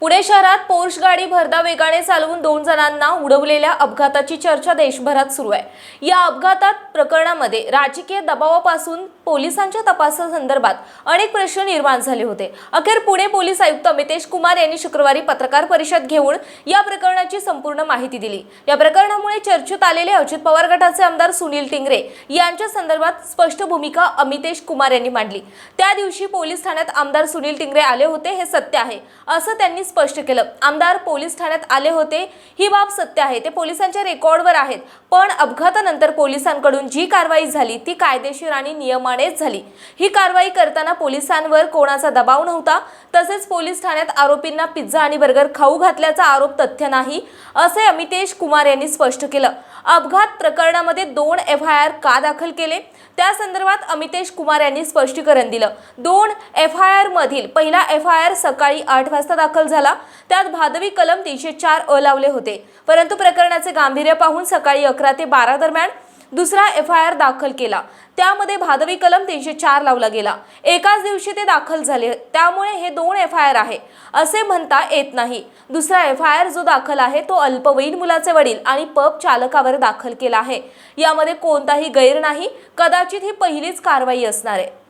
पुणे शहरात पोर्श गाडी भरदा वेगाने चालवून दोन जणांना उडवलेल्या अपघाताची चर्चा देशभरात सुरू आहे. या अपघातात प्रकरणामध्ये राजकीय दबावापासून पोलिसांच्या तपासासंदर्भात अनेक प्रश्न निर्माण झाले होते. अखेर पुणे पोलीस आयुक्त अमितेश कुमार यांनी शुक्रवारी पत्रकार परिषद घेऊन या प्रकरणाची संपूर्ण माहिती दिली. या प्रकरणामुळे चर्चेत आलेले अजित पवार गटाचे आमदार सुनील टिंगरे यांच्या संदर्भात स्पष्ट भूमिका अमितेश कुमार यांनी मांडली. त्या दिवशी पोलीस ठाण्यात आमदार सुनील टिंगरे आले होते हे सत्य आहे असं त्यांनी स्पष्ट केलं. आमदार पोलीस ठाण्यात आले होते. ही बाब सत्य आहे. ते पोलिसांच्या रेकॉर्डवर आहेत. पण अपघातानंतर पोलिसांकडून जी कारवाई झाली ती कायदेशीर आणि नियमानेच झाली. ही कारवाई करताना पोलिसांवर कोणाचा दबाव नव्हता. तसेच पोलीस ठाण्यात आरोपींना पिझ्झा आणि बर्गर खाऊ घातल्याचा आरोप तथ्य नाही असे अमितेश कुमार यांनी स्पष्ट केलं. अपघात प्रकरणामध्ये दोन एफ आय आर का दाखल केले? त्या संदर्भात अमितेश कुमार यांनी स्पष्टीकरण दिलं. दोन एफ आय आर मधील पहिला एफ आय आर सकाळी आठ वाजता दाखल झाला. त्यात भादवी कलम तीनशे चार अ लावले होते. परंतु प्रकरणाचे गांभीर्य पाहून सकाळी अकरा ते बारा दरम्यान दुसरा एफ आय आर दाखल केला. त्यामध्ये भादवी कलम तीनशे चार लावला गेला. एकाच दिवशी ते दाखल झाले. त्यामुळे हे दोन एफ आय आर आहे. असे म्हणता येत नाही. दुसरा एफ आय आर जो दाखल आहे तो अल्पवयीन मुलाचे वडील आणि पब चालकावर दाखल केला आहे. यामध्ये कोणताही गैर नाही. कदाचित ही पहिलीच कारवाई असणार आहे.